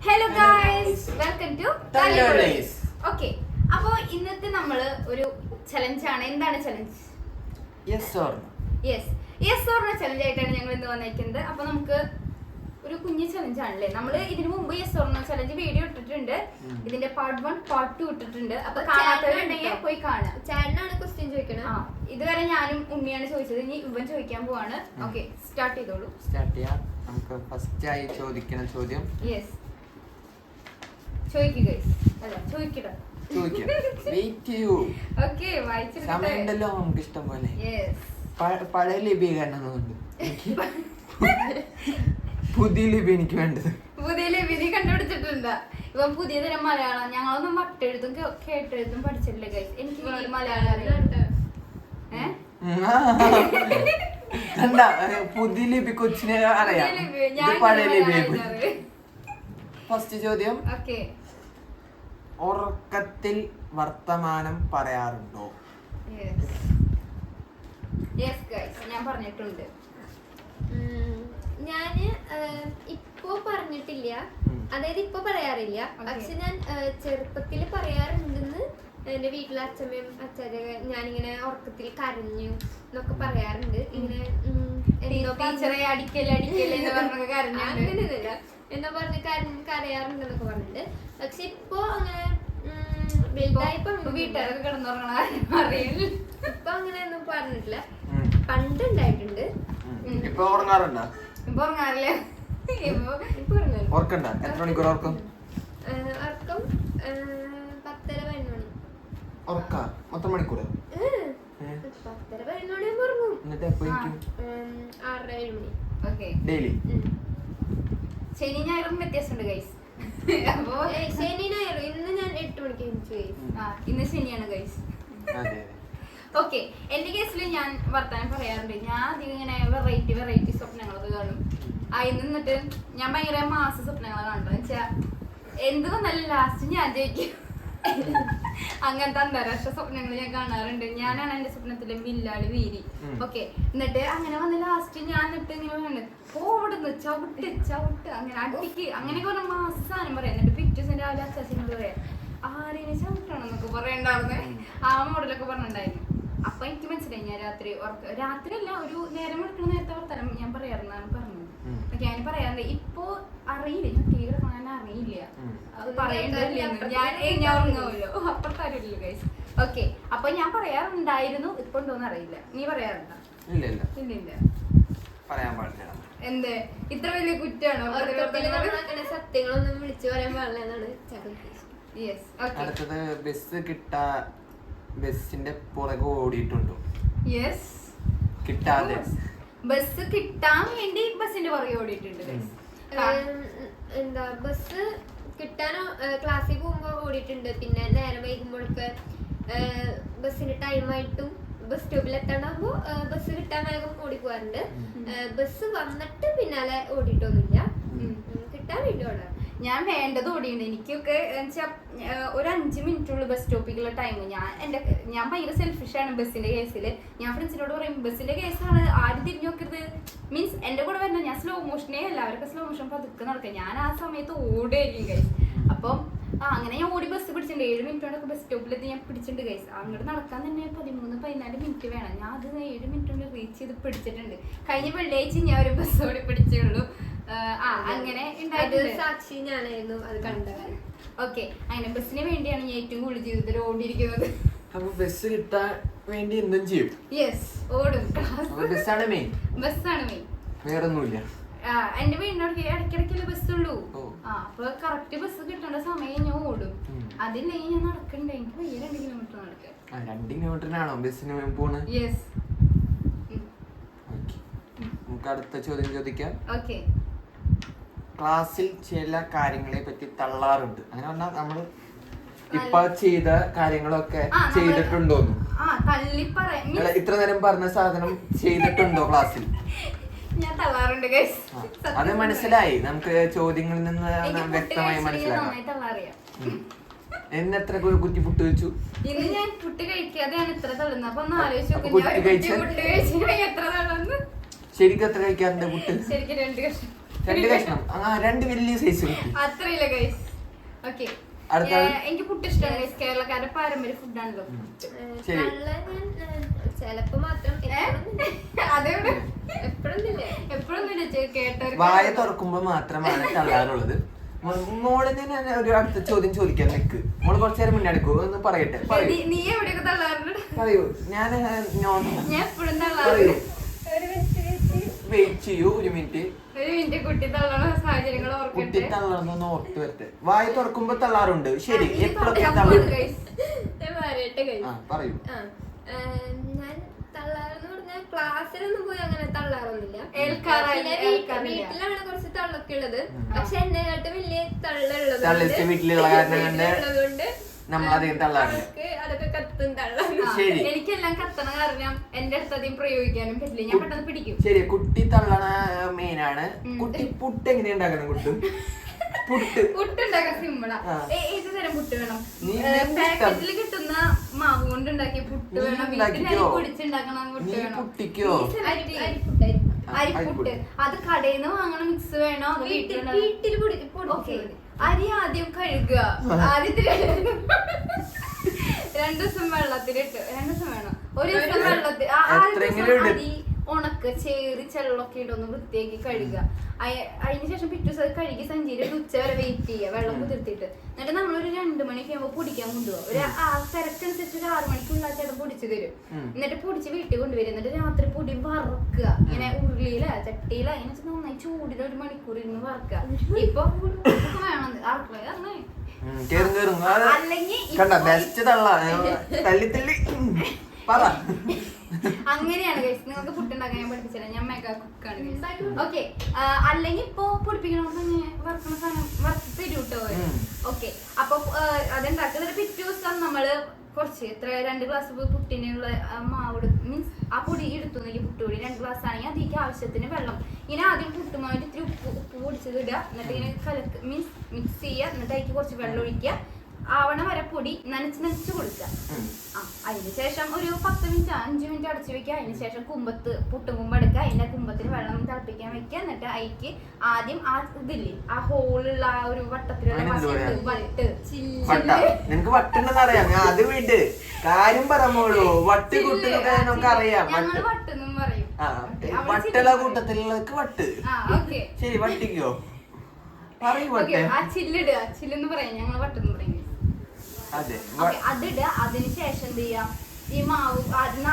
Hello guys welcome to. Okay അപ്പോ ഇന്നത്തെ നമ്മൾ ഒരു ചലഞ്ച് ആണ്. എന്താണ് challenge yes or yes yes or no challenge ആയിട്ടാണ് ഞങ്ങൾ ഇന്ന് വന്നിരിക്കുന്നത് അപ്പോൾ നമുക്ക് ഒരു കുഞ്ഞു ചലഞ്ച് ആണല്ലേ? നമ്മൾ ഇതിനു മുമ്പ് യെസ് ഓർണ ചലഞ്ച് വീഡിയോ ഇട്ടിട്ടുണ്ട്. ഇതിന്റെ പാർട്ട് വൺ പാർട്ട് ടു ഇട്ടിട്ടുണ്ട്. അപ്പൊ കാണാത്തവർ കാണാത്തവരുണ്ടെങ്കിൽ പോയി കാണാം ചേട്ടനാണ് ക്വസ്റ്റ്യൻ ചോദിക്കണത് ആ. ഇതുവരെ ഞാനും ഉണ്ണിയാണ് ചോദിച്ചത്. ഇനി ഇവൻ ചോദിക്കാൻ പോവാണ്. ഓക്കെ സ്റ്റാർട്ട് ചെയ്തോളൂ. സ്റ്റാർട്ട് ചെയ്യാം. നമുക്ക് ഫസ്റ്റ് ആയി ചോദിക്കുന്ന ചോദ്യം. യെസ് ചോദിക്കുക അല്ല ചോദിക്കട്ടെ ചോദിക്കാം. വെയിറ്റ് ചെയ്യൂ. ഓക്കെ വായിച്ചിട്ട് സമയമുണ്ടല്ലോ നമുക്ക് ഇഷ്ടം പോലെ പഴയ ലിപി എനിക്ക് പുതിയ ലിപി എനിക്ക് വേണ്ടത്. പുതിയ ലിപി കണ്ടുപിടിച്ചിട്ടുണ്ട് ഇവ പുതിയ തരം മലയാളം. ഞങ്ങളൊന്നും മട്ടെഴുതും കേട്ടെഴുതും പഠിച്ചിട്ടില്ല ഗൈസ് എനിക്ക് മലയാളം ആ. പുതിയ ലിപി കൊച്ചിനെ അറിയാം. പഴയ ലിപി ഫസ്റ്റ് ചോദ്യം. ഓക്കെ. ഉറക്കത്തിൽ വർത്തമാനം പറയാറുണ്ടോ? ഞാൻ പറഞ്ഞിട്ടുണ്ട്. ഞാൻ ഇപ്പോ പറഞ്ഞിട്ടില്ല. അതായത് ഇപ്പൊ പറയാറില്ല. പക്ഷെ ഞാൻ ചെറുപ്പത്തിൽ പറയാറുണ്ടെന്ന് എന്റെ വീട്ടിലെ അച്ഛമ്മയും അച്ഛനൊക്കെ ഞാനിങ്ങനെ ഉറക്കത്തിൽ കരഞ്ഞു എന്നൊക്കെ പറയാറുണ്ട്. ഇങ്ങനെ എന്തോ ടീച്ചറെ അടിക്കൽ അടിക്കൽ എന്ന് പറഞ്ഞൊക്കെ കരഞ്ഞുണ്ട്. അങ്ങനെയൊന്നുമില്ല. എന്തോ പറഞ്ഞ് കര- കരയാറുണ്ടെന്നൊക്കെ പറഞ്ഞിട്ട്. പക്ഷെ ഇപ്പൊ അങ്ങനെ വലുതായപ്പോ ഇപ്പൊ വീട്ടുകാരൊക്കെ കിടന്നുറങ്ങണ അറിയില്ല. ഇപ്പൊ അങ്ങനെയൊന്നും പറഞ്ഞിട്ടില്ല. പണ്ട് പണ്ടുണ്ടായിട്ടുണ്ട്. ഉം. ഇപ്പൊ ഉറങ്ങാറുണ്ടോ? ഇപ്പൊ ഉറങ്ങാറില്ലേ. ഇപ്പൊ ഉറങ്ങാറില്ല. ഉറക്കണ്ട? എത്ര മണിക്കൂർ ഉറക്കം? ഉറക്കം ഉറക്ക. മൊത്തം മണിക്കൂർ എന്നിട്ട് എപ്പോ ഇരിക്കും ഏഹ് ആറര ഏഴ് മണി. ഡെയിലി. ശനി ഞായറും വ്യത്യാസമുണ്ട് ഗൈസ് അപ്പോ ശനി ഞായറും. ഇന്ന് ഞാൻ എട്ട് മണിക്ക് എണീച്ചു ഇന്ന് ശനിയാണ് ഗൈസ് അതെ അതെ. ഓക്കെ. എന്റെ കേസിൽ ഞാൻ വർത്താനം പറയാറുണ്ട്. ഞാൻ അധികം ഇങ്ങനെ വെറൈറ്റി വെറൈറ്റി സ്വപ്നങ്ങളൊക്കെ കാണും. അതിൽ നിന്നിട്ട് ഞാൻ ഭയങ്കര മാസ സ്വപ്നങ്ങൾ കാണുന്നത് വെച്ചാ എന്ത് വന്നാലും ലാസ്റ്റ് ഞാൻ ജയിക്കും? അങ്ങനത്തെ അന്താരാഷ്ട്ര സ്വപ്നങ്ങൾ ഞാൻ കാണാറുണ്ട്. ഞാനാണ് എന്റെ സ്വപ്നത്തിലെ വില്ലാളി വീരി. ഓക്കെ. എന്നിട്ട് അങ്ങനെ വന്ന ലാസ്റ്റ് ഞാൻ എന്നിട്ട് ഇങ്ങനെ പറയുന്നത് ഓടുന്നു ചവിട്ട് ചവിട്ട്. അങ്ങനെ അടിക്ക്. അങ്ങനെ പറഞ്ഞ മാസം സാധനം പറയാം. എന്നിട്ട് പിറ്റേ ദിവസം രാവിലെ അച്ചാച്ചിനോട് പറയാം ആരെയും ചവിട്ടണം എന്നൊക്കെ ആ മോഡലൊക്കെ പറഞ്ഞിട്ടുണ്ടായിരുന്നു. അപ്പൊ എനിക്ക് മനസ്സിലായി ഞാൻ രാത്രി രാത്രി അല്ല ഒരു നേരം എടുക്കുന്ന നേരത്തെ വർത്തനം ഞാൻ പറയാറുണ്ടെന്നാണ്. ഓക്കെ ഞാൻ പറയാറില്ല ഇപ്പൊ അറിയില്ല ഞാൻ തീരെ കാണാൻ അറിയില്ല. അത് പറയണ്ടില്ല ഞാൻ ഏയ് ഞാൻ ഉറങ്ങുമല്ലോ അപ്പുറത്ത് അറിയില്ല ഗൈസ് ഓക്കെ അപ്പൊ ഞാൻ പറയാറുണ്ടായിരുന്നു ഇപ്പൊ ഉണ്ടോന്ന് അറിയില്ല. നീ പറയാറുണ്ടോ? ഇല്ല ഇല്ല. പറയാൻ പാടില്ല. എന്ത്? ഇത്ര വലിയ കുറ്റാണോ? സത്യങ്ങളൊന്നും വിളിച്ചു പറയാൻ പാടില്ല എന്നാണ് അടുത്തത് ബസ് കിട്ടാ ബസ്സിന്റെ പുറകെ ഓടിയിട്ടുണ്ടോ? യെസ് കിട്ടാതെ. ബസ് കിട്ടാൻ വേണ്ടി ബസ്സിന്റെ പുറകെ ഓടിയിട്ടുണ്ട് എന്താ ബസ് കിട്ടാനോ ക്ലാസ്സിൽ പോകുമ്പോൾ ഓടിയിട്ടുണ്ട്. പിന്നെ നേരം വൈകുമ്പോഴൊക്കെ ബസ്സിന് ടൈമായിട്ടും ബസ് സ്റ്റോപ്പിൽ എത്താണ്ടാകുമ്പോൾ ബസ് കിട്ടാൻ വേഗം ഓടിപ്പോവാറുണ്ട് ഉം. ഏഹ് ബസ് വന്നിട്ട് പിന്നാലെ ഓടിയിട്ടൊന്നുമില്ല. കിട്ടാൻ വേണ്ടി ഓടാം ഞാൻ വേണ്ടത് ഓടിയുണ്ട് എനിക്കൊക്കെ വെച്ചാൽ ഒരു അഞ്ച് മിനിറ്റുള്ള ബസ് സ്റ്റോപ്പിക്കുള്ള ടൈം ഞാൻ എന്റെ ഞാൻ ഭയങ്കര സെൽഫിഷാണ് ബസ്സിന്റെ കേസിൽ ഞാൻ ഫ്രണ്ട്സിനോട് പറയും ബസ്സിന്റെ കേസാണ് ആരും തിരിഞ്ഞു നോക്കരുത്. മീൻസ് എന്റെ കൂടെ വരുന്ന ഞാൻ സ്ലോ മോഷനേ അല്ല അവരൊക്കെ സ്ലോ മോഷൻ പതുക്കെ നടക്കുക ഞാൻ ആ സമയത്ത് ഓടുകയായിരിക്കും ഗൈസ് അപ്പം ആ അങ്ങനെ ഞാൻ ഓടി ബസ് പിടിച്ചിട്ടുണ്ട്. ഏഴ് മിനിറ്റോടൊക്കെ ബസ് സ്റ്റോപ്പിലെത്തി ഞാൻ പിടിച്ചിട്ടുണ്ട് ഗൈസ് അങ്ങോട്ട് നടക്കാൻ തന്നെ പതിമൂന്ന് പതിനാല് മിനിറ്റ് വേണം. ഞാൻ അത് ഏഴ് മിനിറ്റ് കൊണ്ട് റീച്ച് ചെയ്ത് പിടിച്ചിട്ടുണ്ട്. കഴിഞ്ഞ വെള്ളിയാഴ്ച ഞാൻ ഒരു ബസ് ഓടി പിടിച്ചേ ഉള്ളൂ. അങ്ങനെ സാക്ഷി ഞാനായിരുന്നു അത് കണ്ടത്. ഓക്കെ അങ്ങനെ ബസ്സിന് വേണ്ടിയാണ് ഞാൻ ഏറ്റവും കൂടുതൽ ജീവിതത്തിൽ ഓടിയിരിക്കുന്നത്. അപ്പൊ ബസ് കിട്ടാൻ വേണ്ടി എന്തും ചെയ്യും? യെസ് ഓടും. ബസ്സാണ് മെയിൻ ബസ്സാണ് മെയിൻ വേറൊന്നുമില്ല. എന്റെ വീടിനോട് ഇടയ്ക്കിടയ്ക്കല്ലേ ബസ്സുള്ളൂ. ആ അപ്പൊ കറക്റ്റ് ബസ് കിട്ടേണ്ട സമയം ഞാൻ ഓടും. അതില്ലെങ്കിൽ ഞാൻ നടക്കണ്ടേ? എനിക്ക് വയ്യ രണ്ട് കിലോമീറ്റർ നടക്കാം രണ്ട് കിലോമീറ്ററിനാണോ ബസ്സിന് പോണ്? Yes okay. നമുക്ക് അടുത്ത ചോദ്യം ചോദിക്കാം. ഓക്കെ. ക്ലാസ്സിൽ ചില കാര്യങ്ങളെ പറ്റി തള്ളാറുണ്ട്. അങ്ങനെ പറഞ്ഞാൽ നമ്മൾ ഇപ്പൊ ചെയ്ത കാര്യങ്ങളൊക്കെ ചെയ്തിട്ടുണ്ടോ അല്ല ഇത്ര നേരം പറഞ്ഞ സാധനം ചെയ്തിട്ടുണ്ടോ ക്ലാസ്സിൽ? അത് മനസ്സിലായി. നമുക്ക് ചോദ്യങ്ങളിൽ നിന്ന് വ്യക്തമായി മനസ്സിലാക്കാം. എന്നെത്ര. എന്ന് എത്ര കുറ്റി പുട്ട് വെച്ചു ഇന്ന് ഞാൻ പുട്ട് കഴിക്കാതെയാണ് ഇത്ര തള്ളുന്നത് അപ്പൊ ഒന്ന് ആലോചിച്ച് ശരിക്കും എത്ര കഴിക്കാറുണ്ട് പുട്ട്? ശരിക്കും രണ്ട് കഷ്ണം. രണ്ട് കഷ്ണം. ആ രണ്ട് വലിയ സൈസ് കിട്ടി. അത്രയില്ല ഗൈസ് ഓക്കെ അടുത്ത എനിക്ക് പുട്ട് ഇഷ്ടമാണ് ഗൈസ് കേരളക്കാരുടെ പാരമ്പര്യ ഫുഡാണല്ലോ ചിലപ്പോ മാത്രം അതെവിടെ എപ്പോഴൊന്നുമില്ല എപ്പോഴൊന്നും കേട്ടവർക്ക് വായ തുറക്കുമ്പോ മാത്രമാണ് തള്ളാറുള്ളത് മോളെ ഞാൻ ഒരു അടുത്ത ചോദ്യം ചോദിക്കാൻ നിക്ക് മോൾ കുറച്ചു നേരം മുന്നേ എടുക്കൂ. ഒന്ന് പറയട്ടെ. പറയൂ. നീ- എവിടെയൊക്കെ തള്ളാറുണ്ട്? പറയൂ. ഞാൻ ഞാൻ എപ്പോഴും തള്ളാറുണ്ട്. ഒരു വെയിറ്റ് ചെയ്യൂ ഒരു മിനിറ്റ്. കുട്ടി തള്ളണമെന്ന് ഓർത്ത് വരട്ടെ. വായ തുറക്കുമ്പോ തള്ളാറുണ്ട്. ശരി എപ്പോഴൊക്കെ തള്ളാറുണ്ട് ഞാൻ പറയൂ. തള്ളാറെന്ന് പറഞ്ഞാൽ ക്ലാസ്സിലൊന്നും പോയി അങ്ങനെ തള്ളാറൊന്നുമില്ല. വീട്ടിലാണ് കുറച്ച് തള്ളൊക്കെ ഉള്ളത്. പക്ഷെ എന്നെ കാട്ടും വലിയ തള്ളുള്ളത് തള്ളിച്ച് വീട്ടിലുള്ള കാരണം കൊണ്ട് കൊണ്ട് നമ്മളധികം തള്ളാറില്ല. അവൾക്ക് അതൊക്കെ കത്തും തള്ളും ശരി. എനിക്കെല്ലാം കത്തണം കാരണം എന്റെ അടുത്ത് അധികം പ്രയോഗിക്കാനും പറ്റില്ല ഞാൻ പെട്ടെന്ന് പിടിക്കും ശരി കുട്ടി തള്ളണ മെയിനാണ് ഉം. കുട്ടി പുട്ട് എങ്ങനെയാ ഉണ്ടാക്കണം കുട്ടും പുട്ട് പുട്ടുണ്ടാക്കാൻ സിമ്പിളാ ആ. ഏത് തരം പുട്ട് വേണം നീ. പാക്കറ്റിൽ കിട്ടുന്ന മാവ് കൊണ്ട് ഉണ്ടാക്കിയ പുട്ട് നീ വേണം ഉണ്ടാക്കിക്കോ. വീട്ടിൽ പൊടിച്ചുണ്ടാക്കണ പുട്ട് നീ വേണം പുട്ടിക്കോ? അരി ചെയ്യ്. അരിപ്പുട്ടായിരിക്കും ആ, അരിപ്പുട്ട് അരിപ്പുട്ട്. അത് കടയിൽ നിന്ന് വാങ്ങണ മിക്സ് വേണോ വീട്ടിൽ വീട്ടിൽ പൊടി ഓക്കേ. പൊടിച്ചു അരി ആദ്യം കഴുകുക ആദ്യത്തെ രണ്ടു ദിവസം വെള്ളത്തിലിട്ട് രണ്ടു ദിവസം വേണം. ഒരു ദിവസം വെള്ളത്തിൽ ആ, ദിവസം. അരി ഉണക്ക് ചേറി ചെള്ളൊക്കെ ഇട്ടൊന്ന് വൃത്തിയാക്കി കഴുകുക. അതിന് ശേഷം പിറ്റേ ദിവസം കഴുകി സഞ്ചിയിൽ ഉച്ച വരെ വെയിറ്റ് ചെയ്യുക വെള്ളം. കുതിർത്തിട്ട്. എന്നിട്ട് നമ്മളൊരു രണ്ട് മണിയൊക്കെ ആകുമ്പോൾ പൊടിക്കാൻ കൊണ്ടുപോകും. ഒരു ആ തിരക്കനുസരിച്ച് ഒരു ആറു മണിക്കുള്ള ചേട്ടൻ പൊടിച്ചു തരും. എന്നിട്ട് പൊടിച്ച് വീട്ടിൽ കൊണ്ടുവരും. എന്നിട്ട് രാത്രി പൊടി വറക്കുക. ഇങ്ങനെ ഉരുളിയില ചട്ടിയില ഇങ്ങനെ നന്നായി ചൂടിൽ ഒരു മണിക്കൂർ ഇരുന്ന് വറക്കുക. ഇപ്പൊ വേണം. ഉം, കേറും കേറും. കണ്ട ബെസ്റ്റ് തള്ള തല്ലി തല്ലി പറ. അങ്ങനെയാണ് ഗൈസ് നിങ്ങൾക്ക് പുട്ടുണ്ടാക്കാൻ ഞാൻ പഠിപ്പിച്ചത് ഞാൻ മെഗാ കുക്കാണ് ഓക്കെ അല്ലെങ്കിൽ ഇപ്പൊ പൊടിപ്പിക്കണമെന്ന് തന്നെ വറുക്കുന്ന സാധനം വറുത്ത് തരൂ കേട്ടോ. ഓക്കെ അപ്പൊ അതുണ്ടാക്കുന്നത് പിറ്റേ ദിവസം നമ്മൾ കുറച്ച് എത്ര രണ്ട് ഗ്ലാസ് പുട്ടിനുള്ള മാവ് മീൻസ് ആ പൊടി എടുത്തു രണ്ട് ഗ്ലാസ് ആണെങ്കിൽ അതിലേക്ക് ആവശ്യത്തിന് വെള്ളം. ഇനി ആദ്യം പുട്ടുമായിട്ട് ഇത്തിരി ഉപ്പ് ഉപ്പ് പൊടിച്ചത് ഇടുക. എന്നിട്ട് ഇങ്ങനെ കലക്ക് മീൻസ് മിക്സ് ചെയ്യുക. എന്നിട്ട് അതിലേക്ക് കുറച്ച് വെള്ളം ഒഴിക്കുക. ആവണ വരെ പൊടി നനച്ച് നനച്ച് കൊടുക്കുക. ആ അതിന് ശേഷം ഒരു പത്ത് മിനിറ്റ് അഞ്ച് മിനിറ്റ് അടച്ചു വെക്കുക. അതിന് ശേഷം കുമ്പത്ത് പുട്ടും കുമ്പ് എടുക്കുക. അതിന്റെ കുമ്പത്തിന് വെള്ളം തിളപ്പിക്കാൻ വെക്കുക. എന്നിട്ട് അതിക്ക് ആദ്യം ആ ഇതില്ലേ ആ ഹോളുള്ള ആ ഒരു വട്ടത്തിലുള്ള? വട്ട്. നിനക്ക് വട്ടുണ്ടെന്ന് അറിയാം. ഞാൻ അത് വിട്. കാര്യം പറയുമ്പോഴോ വട്ട് കുട്ടുന്നൊക്കെ നമുക്ക് അറിയാം ഞങ്ങൾ വട്ടെന്നും പറയും. വട്ടുള്ള കൂട്ടത്തിലുള്ളതൊക്കെ വട്ട്. ശരി വട്ടിക്കോ? പറയൂ വട്ടെ. അതെ ഓക്കെ അതിടുക അതിന് ശേഷം എന്ത് ചെയ്യാം? ഈ മാവ് ആദ്യം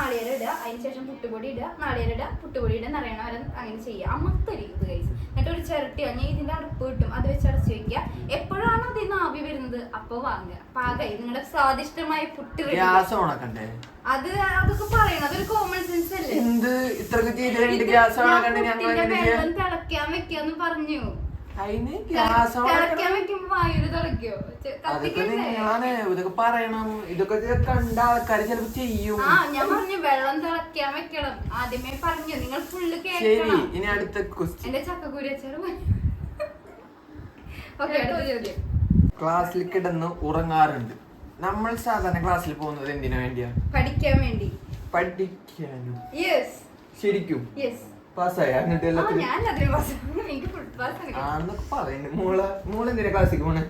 നാളികേരം ഇടുക അതിന് ശേഷം പുട്ടുപൊടി ഇടുക നാളികേരം ഇടുക പുട്ടുപൊടി ഇടുക നിറയണ വരെ അങ്ങനെ ചെയ്യുക. അമ്മത്തരി ഇത് കഴിച്ച് എന്നിട്ട് ഒരു ചിരട്ടി ഞാൻ ഇതിന്റെ അടുപ്പ് കിട്ടും. അത് വെച്ച് അടച്ച് വെക്കുക. എപ്പോഴാണ് അതിൽ നിന്ന് ആവി വരുന്നത് അപ്പൊ വാങ്ങുക. പാകായി നിങ്ങളുടെ സ്വാദിഷ്ടമായ പുട്ട് ready. ഗ്യാസ് ഓണക്കണ്ടേ അത് അതൊക്കെ പറയണം. അതൊരു കോമൺ സെൻസ് അല്ലേ? എന്ത്? ഇത്രക്ക്? വെള്ളം തിളക്കാൻ വെക്കാന്ന് പറഞ്ഞു. അതിന് അതൊക്കെ ഇതൊക്കെ പറയണം. ഇതൊക്കെ ഇത് കണ്ട ആൾക്കാര് ചിലപ്പോ ചെയ്യും. ഞാൻ പറഞ്ഞു വെള്ളം തിളക്കാൻ വെക്കണം. ആദ്യമേ പറഞ്ഞു. നിങ്ങൾ ഫുള്ള് ശരി ഇനി അടുത്ത ക്വസ്റ്റ്യൻ എന്റെ ചക്കക്കുരി അച്ചാറ് ക്ലാസ്സിൽ കിടന്ന് ഉറങ്ങാറുണ്ട്. നമ്മൾ സാധാരണ ക്ലാസ്സിൽ പോകുന്നത് എന്തിനു വേണ്ടിയാ? പഠിക്കാൻ വേണ്ടി. പഠിക്കാനും? ശരിക്കും? യെസ് പാസ്സായ. എന്നിട്ട് എല്ലാത്തിനും. ആന്നൊക്കെ പറയുന്നു മോൾ മോൾ എന്തിനാ പോണേ.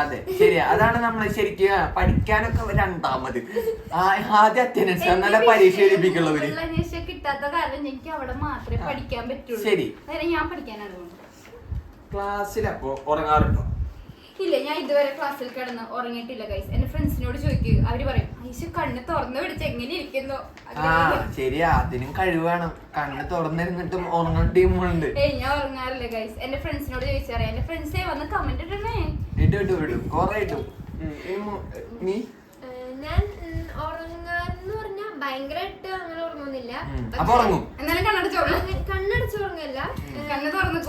അതെ അതാണ് നമ്മൾ ശരിക്കും പഠിക്കാനൊക്കെ രണ്ടാമത്. ആദ്യം അറ്റൻഡൻസ് നല്ല പരീക്ഷ എഴുതിപ്പിക്കുള്ളവര് കിട്ടാത്ത കാരണം എനിക്ക് അവിടെ മാത്രമേ പഠിക്കാൻ പറ്റുള്ളൂ. ശരി. ഞാൻ പഠിക്കാനാണ് ക്ലാസ്സിലപ്പോ ഉറങ്ങാറുണ്ടോ? ഇല്ല ഞാൻ ഇതുവരെ ക്ലാസ്സിൽ കിടന്ന് ഉറങ്ങിയിട്ടില്ല ഗൈസ് എന്റെ ഫ്രണ്ട്സിനോട് ചോദിക്കുക അവർ പറയും ഐശു കണ്ണ് തുറന്നു പിടിച്ച് എങ്ങനെ ഇരിക്കുന്നു? ആ ശരിയാ അതിനും കഴിവാണ് കണ്ണ് തുറന്നിരുന്നിട്ടും ഉറങ്ങുന്ന ടീമുണ്ട് ഏയ് ഞാൻ ഉറങ്ങാറില്ല ഗൈസ് എന്റെ ഫ്രണ്ട്സിനോട് ചോദിച്ചറിയാം എന്റെ ഫ്രണ്ട്സേ വന്ന് കമന്റ് ഇടണേ. ഇട്ടു ഇട്ടു വിടും കൊറേ ഇട്ടു. നീ? ഞാൻ ഉറങ്ങാന്ന് ഭയങ്കരമായിട്ട് അങ്ങനെ ഉറങ്ങുന്നില്ല. അപ്പൊ ഉറങ്ങും. എന്നാലും കണ്ണടച്ച് കണ്ണടച്ച് ഉറങ്ങല്ല. കണ്ണ് തുറന്ന്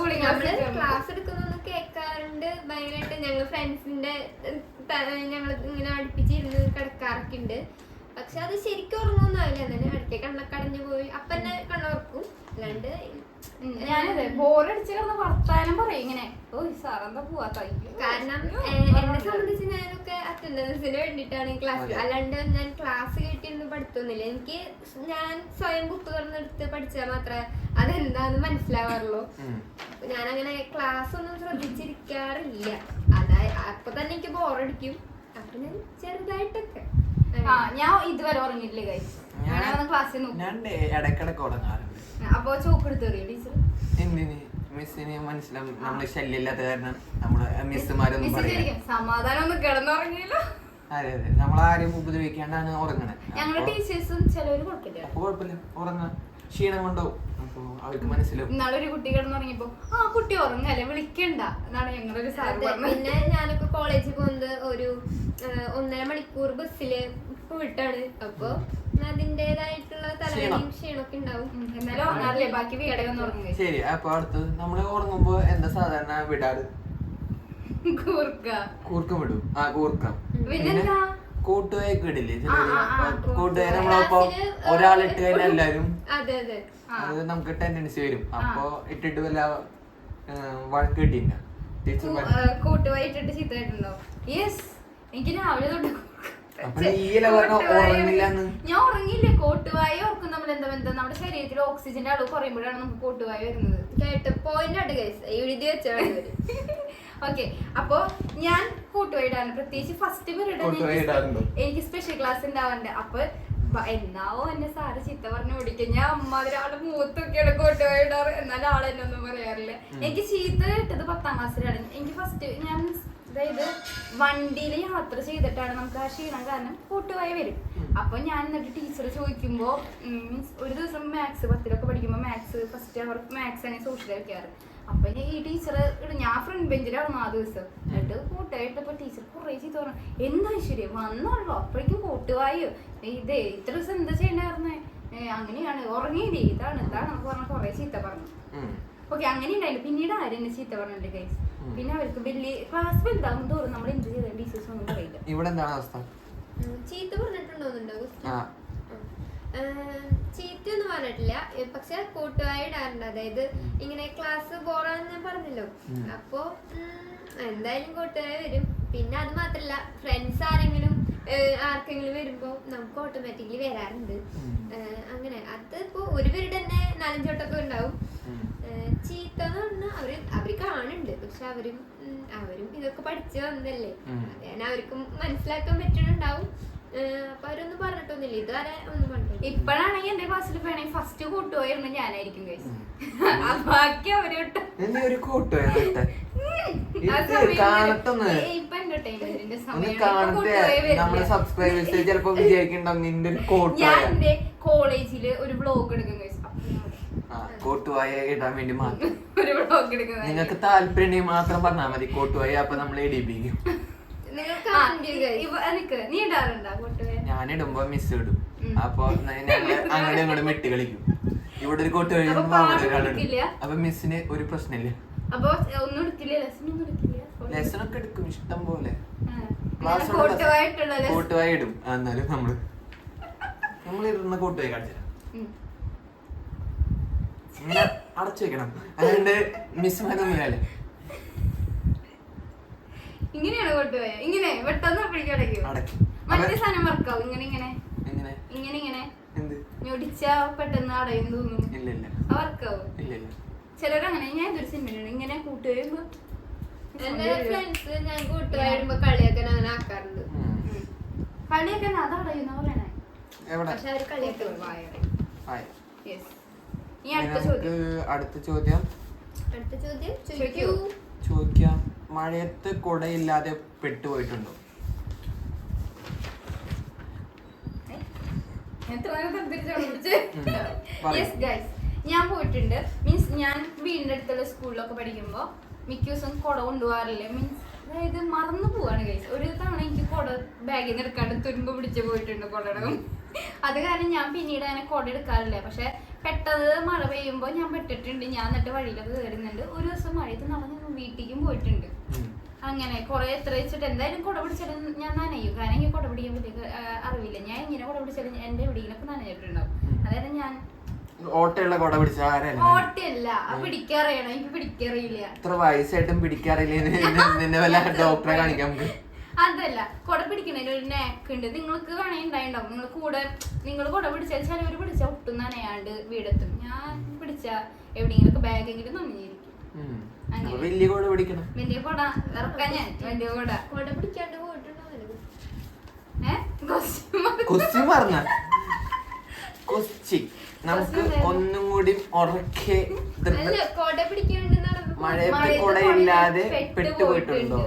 ക്ലാസ് എടുക്കുന്നൊന്ന് കേൾക്കാറുണ്ട് ഭയങ്കരമായിട്ട് ഞങ്ങൾ ഫ്രണ്ട്സിന്റെ ഞങ്ങൾ ഇങ്ങനെ അടുപ്പിച്ചിരുന്ന് കിടക്കാറൊക്കെ ഉണ്ട് പക്ഷെ അത് ശരിക്കും ഉറങ്ങുന്നാവില്ല എന്നാലും ഇടയ്ക്ക് കണ്ണൊക്കെ അടഞ്ഞു പോയി. അപ്പൊ തന്നെ കണ്ണുറക്കും അല്ലാണ്ട് ഞാനതെ ബോറടിച്ച് കിടന്ന് വർത്താനം പറയും ഇങ്ങനെ. ഓ സാറെന്താ പോവാത്ത കാരണം എന്നെ സംബന്ധിച്ച് ഞാനൊക്കെ അറ്റൻഡൻസിന് വേണ്ടിയിട്ടാണ് ക്ലാസ്. അല്ലാണ്ട് ഞാൻ ക്ലാസ് കിട്ടിയൊന്നും പഠിത്തൊന്നുമില്ല. എനിക്ക് ഞാൻ സ്വയം ബുക്ക് തുറന്നെടുത്ത് പഠിച്ചാൽ മാത്രമേ അതെന്താന്ന് മനസ്സിലാവാറുള്ളൂ. അങ്ങനെ ക്ലാസ് ഒന്നും ശ്രദ്ധിച്ചിരിക്കാറില്ല. അതായത് അപ്പൊ തന്നെ എനിക്ക് ബോറടിക്കും അപ്പൊ ഞാൻ ചെറുതായിട്ടൊക്കെ. ആ ഞാൻ ഇതുവരെ ഉറങ്ങിയിട്ടില്ല ഞാൻ വന്ന് ക്ലാസ്സിൽ നോക്കും. ഞാൻ അപ്പൊ ടീച്ചർ. എന്തിന് മിസ്സിന് മനസ്സിലാവും. നമ്മൾ ശല്യമില്ലാത്ത കാരണം നമ്മൾ മിസ്സുമാരൊന്നും പറയില്ല. ശരിക്കും സമാധാനം ഒന്ന് കിടന്നുറങ്ങിയല്ലോ. അതെ അതെ. നമ്മളാരും ഉപദ്രവിക്കാണ്ടാണ് ഉറങ്ങണേ ഞങ്ങളുടെ ടീച്ചേഴ്സും ചിലവര് കുഴപ്പമില്ല. ക്ഷീണം അപ്പൊ അവർക്ക് മനസ്സിലാവും. ഇന്നാളൊരു ഒരു കിടന്ന് തുടങ്ങിയപ്പോ ആ കുട്ടി ഉറങ്ങല്ലേ വിളിക്കണ്ട. എന്നാണ് ഞങ്ങളൊരു സാറ് പറഞ്ഞത്. പിന്നെ ഞാനൊക്കെ കോളേജിൽ പോകുന്നത് ഒരു ഏഹ്, ഒന്നര മണിക്കൂർ ബസ്സിൽ വിട്ടാണ് അപ്പൊ അതിന്റേതായിട്ടുള്ള തലവേദനയും ക്ഷീണമൊക്കെ ഉണ്ടാവും. ഉം, എന്നാലും ഉറങ്ങാറില്ലേ? ബാക്കി ശരി അപ്പൊ അടുത്തത് നമ്മൾ ഉറങ്ങുമ്പോ എന്താ സാധാരണ വിടാറ്? കൂർക്ക. കൂർക്കം വിടും. ആ കൂർക്കം. പിന്നെന്താ? കൂട്ടുകാർക്ക് ഇടില്ലേ കൂട്ടുകാരെ നമ്മളപ്പോ ഒരാളിട്ട് കഴിഞ്ഞാൽ എല്ലാരും അതെ നമുക്ക് ടെൻഡൻസി വരും. അപ്പൊ ഇട്ടിട്ട് വല്ല വഴക്ക് കിട്ടിയില്ല ടീച്ചർ കൂ- ആ, ഇട്ടിട്ട് ചീത്തയായിട്ടുണ്ടോ യെസ് എനിക്ക് രാവിലെ തൊട്ട്? ഞാൻ ഉറങ്ങിയില്ല. കോട്ടുവായി ഓർക്കും നമ്മൾ എന്താ ബന്ധം നമ്മുടെ ശരീരത്തിൽ ഓക്സിജന്റെ അളവ് കുറയുമ്പോഴാണ് നമുക്ക് കോട്ടുവായി വരുന്നത്. കേട്ട്? പോയിന്റ് ഗൈസ് എഴുതി വെച്ചാണ് ഓക്കെ അപ്പൊ ഞാൻ കൂട്ടുപോയിടാണ് പ്രത്യേകിച്ച് ഫസ്റ്റ് ഇവർ ഇടാൻ പീരീഡ് എനിക്ക് സ്പെഷ്യൽ ക്ലാസ് ഉണ്ടാവാറുണ്ട് അപ്പൊ എന്നാവോ എന്നെ സാറ് ചിത്ത പറഞ്ഞു ഓടിക്കും. ഞാൻ അമ്മ ഒരാൾ മൂത്തൊക്കെയാണ് കൂട്ടുപോയിടാറ് എന്നാലും ആൾ എന്നെ ഒന്നും പറയാറില്ല എനിക്ക് ചീത്ത കിട്ടത് പത്താം ക്ലാസ്സിലാണ് എനിക്ക് ഫസ്റ്റ് ഞാൻ അതായത് വണ്ടിയിൽ യാത്ര ചെയ്തിട്ടാണ് നമുക്ക് ആ ക്ഷീണം കാരണം കൂട്ടുപോയി വരും. അപ്പൊ ഞാൻ എന്നിട്ട് ടീച്ചർ ചോദിക്കുമ്പോ മീൻസ് ഒരു ദിവസം മാത്സ് പത്തിലൊക്കെ പഠിക്കുമ്പോൾ മാത്സ് ഫസ്റ്റ് അവർ മാത്സ് ആണ് സോഷ്യൽ വെക്കാറ്. അപ്പൊ ഞാൻ ഈ ടീച്ചർ ഞാൻ ഫ്രണ്ട് ബെഞ്ചിലാണ് ആ ദിവസം. എന്നിട്ട് കൂട്ടായിട്ടപ്പോ ടീച്ചർ കുറേ ചെയ്ത് പറഞ്ഞു. എന്താ ശരി വന്നോളൂ. അപ്പോഴേക്കും കൂട്ടുവായോ. ഇതേ ഇത്ര ദിവസം എന്താ ചെയ്യണ്ടായിരുന്നേ? അങ്ങനെയാണ്. ഉറങ്ങിയില്ലേ ഇതാണ് ഇതാണ്. പറഞ്ഞ കുറേ ചീത്ത പറഞ്ഞു. ഓക്കെ അങ്ങനെ ഉണ്ടായില്ല പിന്നീട് ആരെന്നെ എന്നെ ചീത്ത പറഞ്ഞിട്ട് ഗൈസ്. പിന്നെ അവർക്ക് വലിയ ക്ലാസ് വലുതാകും തോറും നമ്മൾ എന്ത് ചെയ്ത ടീച്ചേഴ്സ് ഒന്നും പറയില്ല. ഇവിടെ എന്താണ് അവസ്ഥ? ചീത്ത പറഞ്ഞിട്ടുണ്ടോ പറഞ്ഞിട്ടില്ല. പക്ഷെ കൂട്ടുകാരി ഇടാറുണ്ട് അതായത് ഇങ്ങനെ ക്ലാസ് ബോറാണെന്ന് ഞാൻ പറഞ്ഞല്ലോ. അപ്പൊ എന്തായാലും കൂട്ടുകാരി വരും. പിന്നെ അത് മാത്രല്ല ഫ്രണ്ട്സ് ആരെങ്കിലും ആർക്കെങ്കിലും വരുമ്പോ നമുക്ക് ഓട്ടോമാറ്റിക്കലി വരാറുണ്ട്. അങ്ങനെ. അത് ഇപ്പോ ഒരു പേരുടെ തന്നെ നാലഞ്ചോട്ടൊക്കെ ഉണ്ടാവും. ചീത്ത എന്ന് പറഞ്ഞാൽ അവർ അവർ കാണുന്നുണ്ട്. പക്ഷെ അവരും അവരും ഇതൊക്കെ പഠിച്ചു വന്നല്ലേ ഞാൻ അത് അവർക്കും മനസ്സിലാക്കാൻ പറ്റുന്നുണ്ടാവും. അപ്പൊ അവരൊന്നും പറഞ്ഞിട്ടൊന്നുമില്ല. ഇതുവരെ ഒന്നും പറഞ്ഞിട്ടില്ല ഇപ്പോഴാണെങ്കിൽ എന്റെ ക്ലാസ്സിൽ വേണമെങ്കിൽ ഫസ്റ്റ് കൂട്ടുപോയിരുന്നു ഞാനായിരിക്കും. ബാക്കി അവർ ഒരു കൂട്ടുകാരട്ടെ ആ ഇത് സമയം കാണത്തൊന്ന് ഏ, ഇപ്പൊ എന്റർടൈൻമെന്റിന്റെ ഒന്ന് സമയം കാണട്ടെ. നമ്മുടെ സബ്സ്ക്രൈബേഴ്സ് ചിലപ്പോ വിചാരിക്കണ്ടാവും നിന്റെ ഒരു ഞാൻ എന്റെ കോളേജിൽ ഒരു ബ്ലോഗ് എടുക്കും guys. അപ്പൊ ആ കോട്ടുവായ ഇടാൻ വേണ്ടി മാത്രം. ഒരു ബ്ലോഗ് എടുക്കുന്നത് നിങ്ങൾക്ക് താല്പര്യം മാത്രം പറഞ്ഞാൽ മതി. കോട്ടുവായ അപ്പൊ നമ്മൾ ഇടിപ്പിക്കും ഞാനിടുമ്പോ മിസ് ഇടും. അപ്പൊ അങ്ങനെ അങ്ങോട്ടും ഇങ്ങോട്ടും വെട്ടി കളിക്കും. ഇവിടെ ഒരു കോട്ട് അപ്പൊ കഴിയുമ്പോ പാഠം അവിടെ ഒരാളിടും അപ്പൊ മിസ്സിന് ഒരു പ്രശ്നമില്ല. അപ്പൊ ഒന്നും എടുക്കില്ല ലെസൺ ഒന്നും എടുക്കില്ല ലെസൺ ഒക്കെ എടുക്കും ഇഷ്ടം പോലെ. കൂട്ടുവായി ഇടും. എന്നാലും നമ്മൾ നമ്മൾ ഇടുന്ന കോട്ടുവായി കാണിച്ചു. ഇങ്ങനെ അടച്ചു വെക്കണം. അതുകൊണ്ട് മിസ്സുമാരൊന്നുമില്ല ഇങ്ങനെയാണ് കൊണ്ടുപോയ ഇങ്ങനെ അടയ്ക്കും അടയ്ക്കും. മറ്റേ സാധനം വർക്കാവും ഇങ്ങനെ ഇങ്ങനെ. എങ്ങനെ? ഇങ്ങനെ ഇങ്ങനെ. എന്ത്? ഞൊടിച്ചാ പെട്ടെന്ന് അടയും തോന്നുന്നു. ഇല്ല ഇല്ല. ആ വർക്കാവും ചിലരങ്ങനെ ഞാൻ ഇതൊരു സിനിമയാണ് ഇങ്ങനെ കൂട്ടുകയുമ്പോ എന്റെ ഫ്രണ്ട്സ് ഞാൻ കൂട്ടുകാരുമ്പോ കളിയാക്കാൻ അങ്ങനെ ആക്കാറുണ്ട്. ഉം. കളിയൊക്കെ അത് അടയുന്ന പറയണേ എവിടെ? പക്ഷെ അവർ കളിയാക്കാൻ ഈ അടുത്ത ചോദ്യം. അടുത്ത ചോദ്യം? അടുത്ത ചോദ്യം ചോദിക്കൂ. മഴയത്ത് കുടയില്ലാതെ പെട്ടുപോയിട്ടുണ്ടോ. ഞാൻ പോയിട്ടുണ്ട്. മീൻസ് ഞാൻ വീടിന്റെ അടുത്തുള്ള സ്കൂളിലൊക്കെ പഠിക്കുമ്പോ മിക്ക ദിവസം കുട കൊണ്ടുപോകാറില്ല? മീൻസ് അതായത് മറന്നു പോവാണ് ഗൈസ് ഒരു തവണ എനിക്ക് കുട ബാഗിൽ നിന്ന് എടുക്കാണ്ട് തുരുമ്പ് പിടിച്ച് പോയിട്ടുണ്ട് കുടടകം അത് കാരണം ഞാൻ പിന്നീട് അങ്ങനെ കുട എടുക്കാറില്ല. പക്ഷെ പെട്ടത് മഴ പെയ്യുമ്പോൾ ഞാൻ പെട്ടിട്ടുണ്ട്. ഞാൻ എന്നിട്ട് വഴിയിലൊക്കെ കയറുന്നുണ്ട് ഒരു ദിവസം മഴയത്ത് നടന്ന് വീട്ടിലേക്കും പോയിട്ടുണ്ട്. അങ്ങനെ കുറെ എത്ര വെച്ചിട്ട് എന്തായാലും കുട പിടിച്ചാലും ഞാൻ നനയും. കാരണം എനിക്ക് കുട ആ, അറിവില്ല. ഞാൻ ഇങ്ങനെ കുട പിടിച്ചാലും എന്റെ എവിടെയെങ്കിലും നനഞ്ഞിട്ടുണ്ടാവും. അതായത് ഞാൻ ഓട്ടയുള്ള കൊട പിടിച്ച ആരല്ല ഓട്ടയല്ല. പിടിക്കാറിയണം എനിക്ക് പിടിക്കാറിയില്ല. ഇത്ര വയസ്സായിട്ടും പിടിക്കാറില്ലേ? നിന്നെ വല്ല ഡോക്ടറെ കാണിക്കാൻ അതല്ല. കൊട പിടിക്കുന്നതിന് ഒരു നാക്ക് ഉണ്ട് നിങ്ങൾക്ക് വേണമെങ്കിൽ ഉണ്ടായിണ്ടാവും നിങ്ങൾ കൂടെ നിങ്ങൾ കൊട പിടിച്ചാൽ ചിലവർ പിടിച്ചാൽ ഒട്ടും നനയാണ്ട് വീടെത്തും. ഞാൻ പിടിച്ച എവിടെയെങ്കിലും ബാഗെങ്കിലും നന്ദി വലിയ കൊട പിടിക്കണം. വലിയ കൊട. ഇറക്കാൻ ഞാൻ. വലിയ കൊട. കൊട പിടിക്കാണ്ട് ഒക്കെ. പറഞ്ഞ. കൊസ്റ്റി നമുക്ക് ഒന്നും കൂടി ഉറക്കെ കൊട മഴയത്ത് കൊടയില്ലാതെ പെട്ട് പെട്ടുപോയിട്ടുണ്ടോ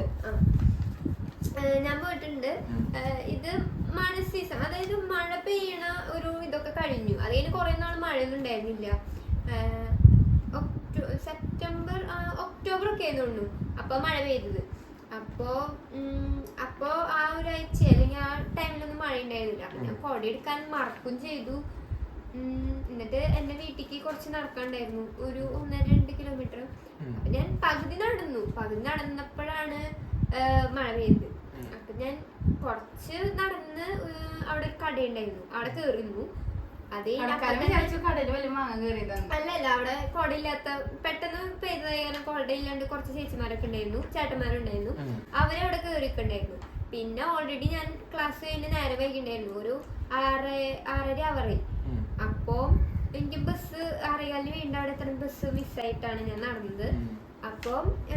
ഞാൻ പോയിട്ടുണ്ട്. ഇത് മഴ സീസൺ. അതായത് മഴ പെയ്യണ ഒരു ഇതൊക്കെ കഴിഞ്ഞു. അത് കഴിഞ്ഞ് കുറെ നാൾ മഴയൊന്നും ഉണ്ടായിരുന്നില്ല. സെപ്റ്റംബർ ഒക്ടോബർ ഒക്കെ ആയിരുന്നു അപ്പൊ മഴ പെയ്തത്. അപ്പോ അപ്പോൾ അപ്പോ ആ ഒരാഴ്ച അല്ലെങ്കിൽ ആ ടൈമിലൊന്നും മഴ ഉണ്ടായിരുന്നില്ല. അപ്പൊ ഞാൻ കോടി എടുക്കാൻ മറക്കും ചെയ്തു. എന്നിട്ട് എന്റെ വീട്ടിലേക്ക് കുറച്ച് നടക്കാണ്ടായിരുന്നു ഒരു ഒന്നര രണ്ട് കിലോമീറ്റർ. അപ്പം ഞാൻ പകുതി നടന്നു. പകുതി നടന്നപ്പോഴാണ് മഴ പെയ്തത്. അപ്പം ഞാൻ കുറച്ച് നടന്ന് അവിടെ ഒരു കടയുണ്ടായിരുന്നു. അവിടെ കേറിന്നു. അത് കഴിഞ്ഞ് കടക്കാരൻ അപ്പൊ തന്നെ- വിചാരിച്ചു കടയിൽ വലിയ മാങ്ങ കയറിയതാണ്. അല്ല അല്ല അവിടെ കുടയില്ലാത്ത പെട്ടെന്ന് പെയ്തതായ കാരണം കുടയില്ലാണ്ട് കുറച്ച് ചേച്ചിമാരൊക്കെ ഉണ്ടായിരുന്നു ചേട്ടന്മാരുണ്ടായിരുന്നു. അവിടെ അവരവിടെ കയറിയിട്ടുണ്ടായിരുന്നു പിന്നെ ഓൾറെഡി ഞാൻ ക്ലാസ് കഴിഞ്ഞ് നേരെ വൈകിണ്ടായിരുന്നു ഒരു ആറ് ആറര അവറായി ഉം. അപ്പോ എനിക്ക് ബസ് അറിയാൽ വീണ്ടും അവിടെ എത്ര ബസ് മിസ്സായിട്ടാണ് ഞാൻ നടന്നത്. അപ്പോ.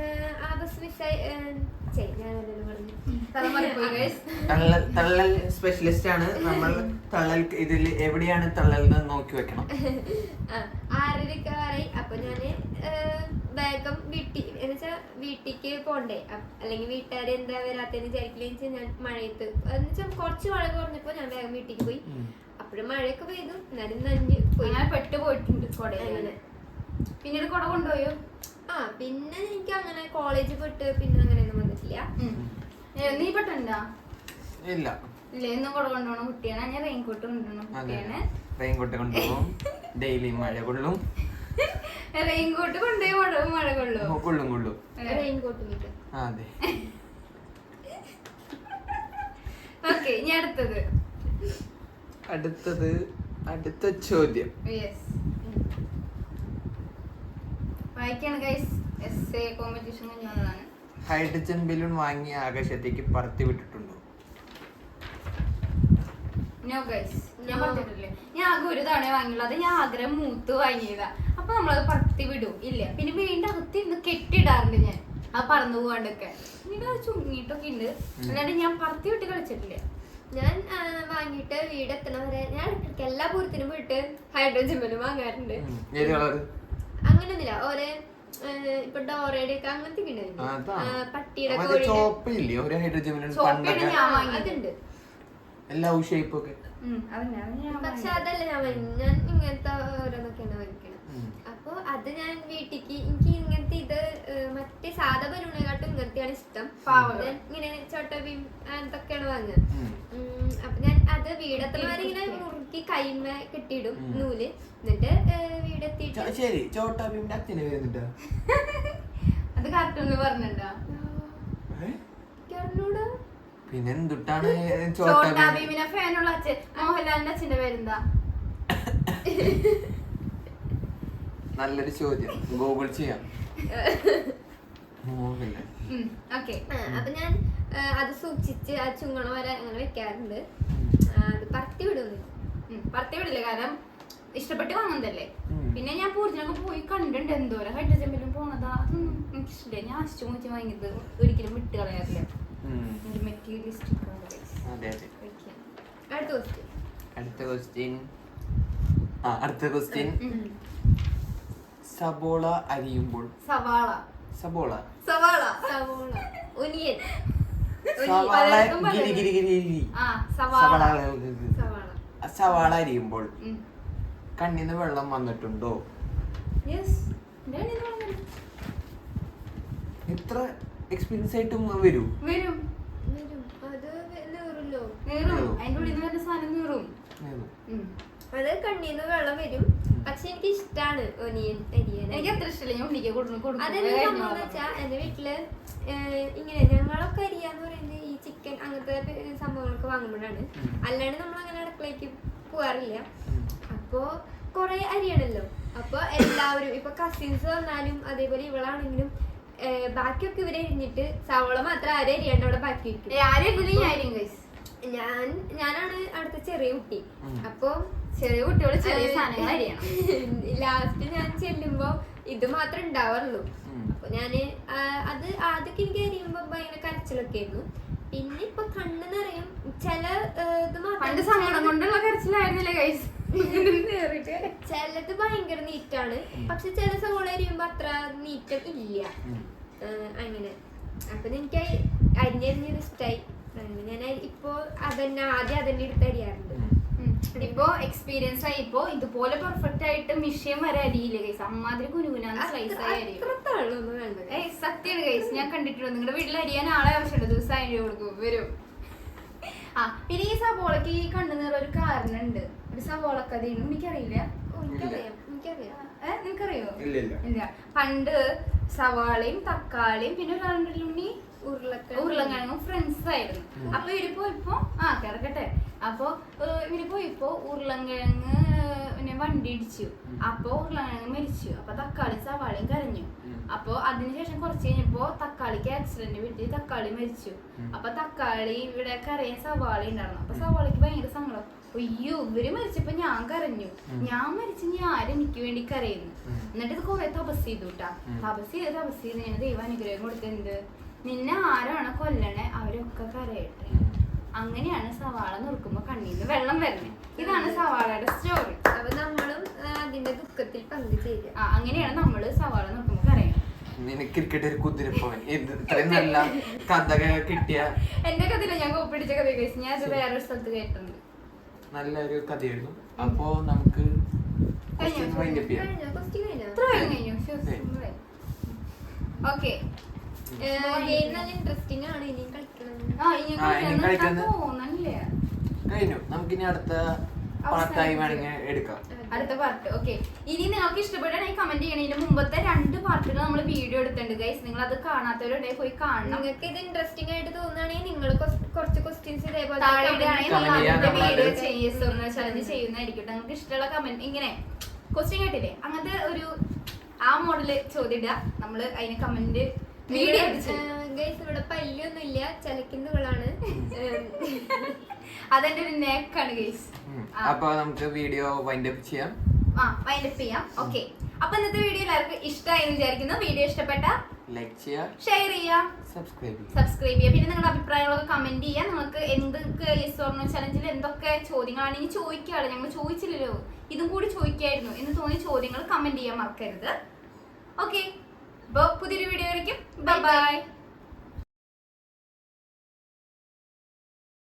തള്ളൽ സ്പെഷ്യലിസ്റ്റ് ആണ്. നമ്മൾ തള്ളൽ ഇതിൽ എവിടെയാണ് തള്ളൽ എന്ന് നോക്കി വെക്കണം. ആ, ആറരക്ക് ആറായി അപ്പൊ ഞാൻ വീട്ടി എന്ന് എന്നുവെച്ചാ വീട്ടിക്ക് പോണ്ടേ. അല്ലെങ്കിൽ വീട്ടുകാർ എന്താ വരാത്തെന്ന് വിചാരിക്കില്ലെന്ന് വെച്ചാൽ ഞാൻ മഴയത്ത് എന്നുവെച്ചാൽ കുറച്ച് മഴ കുറഞ്ഞപ്പോ ഞാൻ വേഗം വീട്ടിക്ക് പോയി. അപ്പോഴും മഴയൊക്കെ പെയ്തു എന്നാലും നഞ്ഞ് പോയി. ഞാൻ പെട്ട് പോയിട്ടുണ്ട് കൊടയിൽ അങ്ങനെ. പിന്നീട് കുട കൊണ്ടുപോയോ? ആ പിന്നെ എനിക്ക് അങ്ങനെ കോളേജിൽ പോയിട്ട് പിന്നെ അങ്ങനെയൊന്നും വന്നിട്ടില്ല. നീ പെട്ടുണ്ടോ? ഇല്ല. ഇല്ല എന്നും കൊട കൊണ്ടുപോകണ കുട്ടിയാണ്. ഞാൻ റെയിൻകോട്ട് കൊണ്ടുപോകണ അതെ കുട്ടിയാണ്. റെയിൻകോട്ട് കൊണ്ടുപോകും. ഡെയിലി മഴ കൊള്ളും. റെയിൻകോട്ട് കൊണ്ടുപോയി മഴ മഴ കൊള്ളു ഓ, കൊള്ളും കൊള്ളും. റെയിൻ കോട്ട് കിട്ടും ആ, അതെ. ഓക്കെ ഇനി അടുത്തത്. അടുത്തത് അടുത്ത ചോദ്യം. യെസ് വായിക്കാണ് ഗൈസ് എസ് എ കോമ്പറ്റീഷൻ കഴിഞ്ഞ് വന്നതാണ് ഹൈഡ്രജൻ ബലൂൺ വാങ്ങി ആകാശത്തേക്ക് പറത്തി വിട്ടിട്ടുണ്ടോ? നോ ഗൈസ് ഞാൻ. പറഞ്ഞിട്ടില്ലേ? ഞാൻ ആകെ ഒരു തവണ വാങ്ങിയുള്ളൂ. അത് ഞാൻ ആഗ്രഹം മൂത്ത് വാങ്ങിയതാ. അപ്പൊ നമ്മളത് പറത്തി വിടും. ഇല്ല. പിന്നെ വീണ്ടും അകത്ത് ഇന്ന് കെട്ടിടാറുണ്ട് ഞാൻ. ആ പറന്നു പോകാണ്ടൊക്കെ. പിന്നെ അത് ചുങ്ങിട്ടൊക്കെ ഉണ്ട് അല്ലാണ്ട് ഞാൻ പറത്തി വിട്ട് കളിച്ചിട്ടില്ല. ഞാൻ വാങ്ങിയിട്ട് വീട് എത്തണ വരെ ഞാൻ എല്ലാ പൂരത്തിനും പോയിട്ട് ഹൈഡ്രോജൻ ബലൂൺ വാങ്ങാറുണ്ട്. അങ്ങനൊന്നുമില്ല. ഓരോ ഇപ്പൊ ഡോറയുടെ ഒക്കെ അങ്ങനത്തെ പട്ടിയുടെ. അതുണ്ട്. എല്ലാ ഷേപ്പ് ഒക്കെ. ഉം, ഞാൻ പക്ഷെ അതല്ല ഞാൻ ഞാൻ ഇങ്ങനത്തെ ഓരോന്നൊക്കെയാണ് വാങ്ങിക്കണത് ഉം. അപ്പൊ അത് ഞാൻ വീട്ടിക്ക് എനിക്ക് ഇങ്ങനത്തെ ഇത് മറ്റേ സാധാ ബലൂണേക്കാട്ടും ഇങ്ങനത്തെയാണ് ഇഷ്ടം. ഇങ്ങനെ ചോട്ടബീം അങ്ങനത്തൊക്കെയാണ് വാങ്ങുക. അപ്പൊ ഞാൻ അത് വീടത്തിൽ വരെ ഇങ്ങനെ മുറുക്കി കൈമ കെട്ടിയിടും നൂൽ. എന്നിട്ട് വീടെത്തിട്ട് വീടെത്തിയിട്ട് ശരി. ചോട്ടാ അച്ഛനെ വരുന്നുണ്ടോ. അത് കാർട്ടൂണിൽ പറഞ്ഞിട്ടുണ്ടോ? പിന്നെ എന്തുട്ടാണ് ചോട്ടാ ചോട്ടാ ഫാനുള്ള അച്ഛൻ മോഹൻലാലിന്റെ അച്ഛന്റെ പേരെന്താ? നല്ലൊരു ചോദ്യം. ഗൂഗിൾ ചെയ്യാം. ഓക്കെ. അപ്പൊ ഞാൻ അത് സൂക്ഷിച്ച് ആ ചുങ്ങണ വരെ അങ്ങനെ വെക്കാറുണ്ട്. അത് പറത്തി വിടുന്നു പറത്തി വിടില്ല. കാരണം ഇഷ്ടപ്പെട്ട് വാങ്ങുന്നതല്ലേ പിന്നെ ഞാൻ പൂർജിനൊക്കെ പോയി കണ്ടിട്ടുണ്ട്. എന്തോരം ഹൈഡ്രജൻ പോണതാ. അതൊന്നും എനിക്കിഷ്ടമില്ല. ഞാൻ അശിച്ചു മുച്ച് വാങ്ങിയത് ഒരിക്കലും വിട്ട് കളയാറില്ല. എനിക്ക് അടുത്ത ക്വസ്റ്റ്യൻ അടുത്ത ക്വസ്റ്റ്യൻ ആ അടുത്ത ക്വസ്റ്റ്യൻ ഉം. സബോള അരിയുമ്പോൾ സവാള. സബോള. സവാള. സവാള. ഒനിയൻ. സവാള ഗിരി ഗിരി ഗിരി ഗിരി. ആ സവാള. സവാള സവാള. അരിയുമ്പോൾ കണ്ണിന് കണ്ണിന്ന് വെള്ളം വന്നിട്ടുണ്ടോ. ഇത്ര എക്സ്പീരിയൻസ് ആയിട്ടും വരൂ. വരും. അത് കണ്ണീന്ന് വെള്ളം വരും. പക്ഷെ എനിക്ക് ഇഷ്ടാണ് ഒനിയൻ അരിയൻ എനിക്ക് അത്ര ഇഷ്ടമില്ല. ഞാൻ ഉണ്ണിക്ക് കൊടുക്കും കൊടുക്കും. അതെന്താ സംഭവം എന്ന് വെച്ചാൽ എന്റെ വീട്ടിൽ ഇങ്ങനെ ഞങ്ങളൊക്കെ അരിയാന്ന് പറയുന്നത് ഈ ചിക്കൻ അങ്ങനത്തെ സംഭവങ്ങളൊക്കെ വാങ്ങുമ്പോഴാണ്. അല്ലാണ്ട് നമ്മൾ അങ്ങനെ അടുക്കളയ്ക്ക് പോവാറില്ല. അപ്പോ കൊറേ അരിയാണല്ലോ. അപ്പൊ എല്ലാവരും ഇപ്പൊ കസിൻസ് വന്നാലും അതേപോലെ ഇവളാണെങ്കിലും ബാക്കിയൊക്കെ ഇവരെ അരിഞ്ഞിട്ട് സവള മാത്രം ആരും അരിയാണ്ട് അവിടെ ബാക്കി ഞാൻ ഞാനാണ് അടുത്ത ചെറിയ കുട്ടി. അപ്പൊ ചെറിയ കുട്ടികൾ ചെറിയ സാധനങ്ങൾ അറിയണം ലാസ്റ്റ് ഞാൻ ചെല്ലുമ്പോ ഇത് മാത്രമേ ഉണ്ടാവാറുള്ളൂ. അപ്പൊ ഞാൻ അത് ആദ്യമൊക്കെ എനിക്ക് അറിയുമ്പോ ഭയങ്കര കരച്ചിലൊക്കെ ആയിരുന്നു. പിന്നെ ഇപ്പൊ കണ്ണ് നിറയും. ചില ഇത് പണ്ട് മാത്രം സങ്കടം കൊണ്ടുള്ള കരച്ചിലായിരുന്നില്ല കൈസ് ചിലത് ഭയങ്കര നീറ്റാണ്. പക്ഷെ ചില സവോള അരിയുമ്പോ അത്ര നീറ്റം ഇല്ല. അങ്ങനെ. അപ്പൊ എനിക്ക് അരിഞ്ഞരിഞ്ഞൊരു ഇഷ്ടായി. ഞാൻ ഇപ്പോ അതന്നെ ആദ്യം അതന്നെ എടുത്ത് അരിയാറുണ്ട്. ഇപ്പൊ എക്സ്പീരിയൻസ് ആയിപ്പോ ഇപ്പൊ ഇതുപോലെ പെർഫെക്റ്റ് ആയിട്ട് മിഷ്യം വരെ അരിയില്ല ഗൈസ് അമ്മാതിരി കുനുകുനാന്ന് സ്ലൈസ് ആയി അരിയും സത്യാണ് ഗൈസ് ഞാൻ കണ്ടിട്ടുണ്ട് നിങ്ങളുടെ വീട്ടിൽ അരിയാൻ ആളെ ആവശ്യമുണ്ട് ദിവസം അരി കൊടുക്കും. വരും. ആ പിന്നെ ഈ സവോളക്ക് ഈ കണ്ണുനീർ ഒരു കാരണമുണ്ട് ഒരു സവോള കഥയാണ്. എനിക്കറിയില്ല. എനിക്കറിയാം. നിനക്കറിയോ? ഇല്ല പണ്ട് സവാളയും തക്കാളിയും പിന്നെ രണ്ടുള്ളി ഉരുളക്കിഴങ്ങ് ഉരുളക്കിഴങ്ങും. ഫ്രണ്ട്സ് ആയിരുന്നു. അപ്പൊ ഇരിപ്പോ ഇപ്പൊ ആ കിടക്കട്ടെ അപ്പൊ ഇവർ പോയിപ്പോ ഉരുളങ്കിഴങ്ങ് പിന്നെ വണ്ടി ഇടിച്ചു. അപ്പോ അപ്പൊ ഉരുളക്കിഴങ്ങ് മരിച്ചു. അപ്പൊ തക്കാളി സവാളയും കരഞ്ഞു. അപ്പൊ അതിനുശേഷം കുറച്ച് കഴിഞ്ഞപ്പോ തക്കാളിക്ക് ആക്സിഡന്റ് പറ്റി തക്കാളി മരിച്ചു. അപ്പൊ തക്കാളി ഇവിടെ കരയാൻ സവാള ഉണ്ടായിരുന്നു. അപ്പൊ സവാളയ്ക്ക് ഭയങ്കര സങ്കടം. അയ്യോ ഇവർ മരിച്ചപ്പോ ഞാൻ കരഞ്ഞു. ഞാൻ മരിച്ചു ഞാൻ ആരെനിക്ക് വേണ്ടി കരയുന്നു? എന്നിട്ട് ഇത് കുറെ തപസ് ചെയ്തു കേട്ടാ. തപസ് ചെയ്ത് തപസ് ചെയ്ത് ഞാൻ ദൈവം അനുഗ്രഹം കൊടുത്തെന്ത് നിന്നെ ആരാണോ കൊല്ലണേ അവരൊക്കെ കരയട്ടെ. അങ്ങനെയാണ് സവാള നുറുക്കുമ്പോ കണ്ണീന്ന് വെള്ളം വരുന്നത് ഇതാണ് സവാളയുടെ സ്റ്റോറി അപ്പൊ നമ്മളും അതിന്റെ ദുഃഖത്തിൽ പങ്കുചേരുക. ആ അങ്ങനെയാണ് നമ്മൾ സവാള നുറുക്കുമ്പോ പറയുന്നത് നിനക്ക് ക്രിക്കറ്റ് ഒരു കുതിരപ്പോൻ ഇത്രയും നല്ല കഥ കിട്ടിയ. എന്റെ കഥയില്ല ഞാൻ കോപ്പിടിച്ച കഥ കഴിച്ചു ഞാൻ അത് വേറൊരു സ്ഥലത്ത് കേട്ടിട്ടുണ്ട്. നല്ലൊരു കഥയായിരുന്നു. അപ്പോ നമുക്ക് ഓക്കെ. നല്ല ഇൻട്രസ്റ്റിംഗ് ആണ്. ഇനിയും കഴിഞ്ഞു. നമുക്കിനി അടുത്ത പാർട്ടായി വേണമെങ്കിൽ എടുക്കാം. അടുത്ത പാർട്ട് ഓക്കെ ഇനി നിങ്ങൾക്ക് ഇഷ്ടപ്പെട്ടാണെങ്കിൽ കമന്റ് ചെയ്യണം. ഇതിന്റെ മുമ്പത്തെ രണ്ട് പാർട്ടുകൾ നമ്മൾ വീഡിയോ എടുത്തിട്ടുണ്ട് ഗൈസ് നിങ്ങൾ അത് കാണാത്തവരുണ്ടെങ്കിൽ പോയി കാണണം. നിങ്ങൾക്ക് ഇത് ഇൻട്രസ്റ്റിംഗ് ആയിട്ട് തോന്നുകയാണെങ്കിൽ നിങ്ങൾ കുറച്ച് ക്വസ്റ്റ്യൻസ് ഇതേപോലെ വീഡിയോ ചെയ്യുന്ന ചലഞ്ച് ചെയ്യുന്നതായിരിക്കും നിങ്ങൾക്ക് ഇഷ്ടമുള്ള കമന്റ് ഇങ്ങനെ. ക്വസ്റ്റ്യൻ കേട്ടില്ലേ? അങ്ങനത്തെ ഒരു ആ മോഡൽ ചോദ്യം ഇടുക. നമ്മൾ അതിന് കമന്റ് ഗൈസ് ഇവിടെ പല്ലൊന്നും ഇല്ല ചലക്കുന്നവളാണ് അതെന്റെ ഒരു നേക്കാണ് ഗൈസ് അപ്പൊ നമുക്ക് വീഡിയോ വൈൻഡ് അപ്പ് ചെയ്യാം. ആ വൈൻഡപ്പ് ചെയ്യാം. ഓക്കെ അപ്പൊ ഇന്നത്തെ വീഡിയോ എല്ലാവർക്കും ഇഷ്ടമായി എന്ന് വിചാരിക്കുന്നു. വീഡിയോ ഇഷ്ടപ്പെട്ട ലൈക്ക് ചെയ്യുക ഷെയർ ചെയ്യുക സബ്സ്ക്രൈബ് സബ്സ്ക്രൈബ് ചെയ്യുക പിന്നെ നിങ്ങളുടെ അഭിപ്രായങ്ങളൊക്കെ കമന്റ് ചെയ്യുക നിങ്ങൾക്ക് എന്തൊക്കെ ഓർണോ ചലഞ്ചിൽ എന്തൊക്കെ ചോദ്യങ്ങളാണ്? ഇനി ചോദിക്കുകയാണ് ഞങ്ങൾ ചോദിച്ചില്ലല്ലോ. ഇതും കൂടി ചോദിക്കായിരുന്നു. എന്ന് തോന്നിയ ചോദ്യങ്ങൾ കമന്റ് ചെയ്യാൻ മറക്കരുത്. ഓക്കെ അപ്പോൾ പുതിയൊരു വീഡിയോ ആയിരിക്കും. Bye bye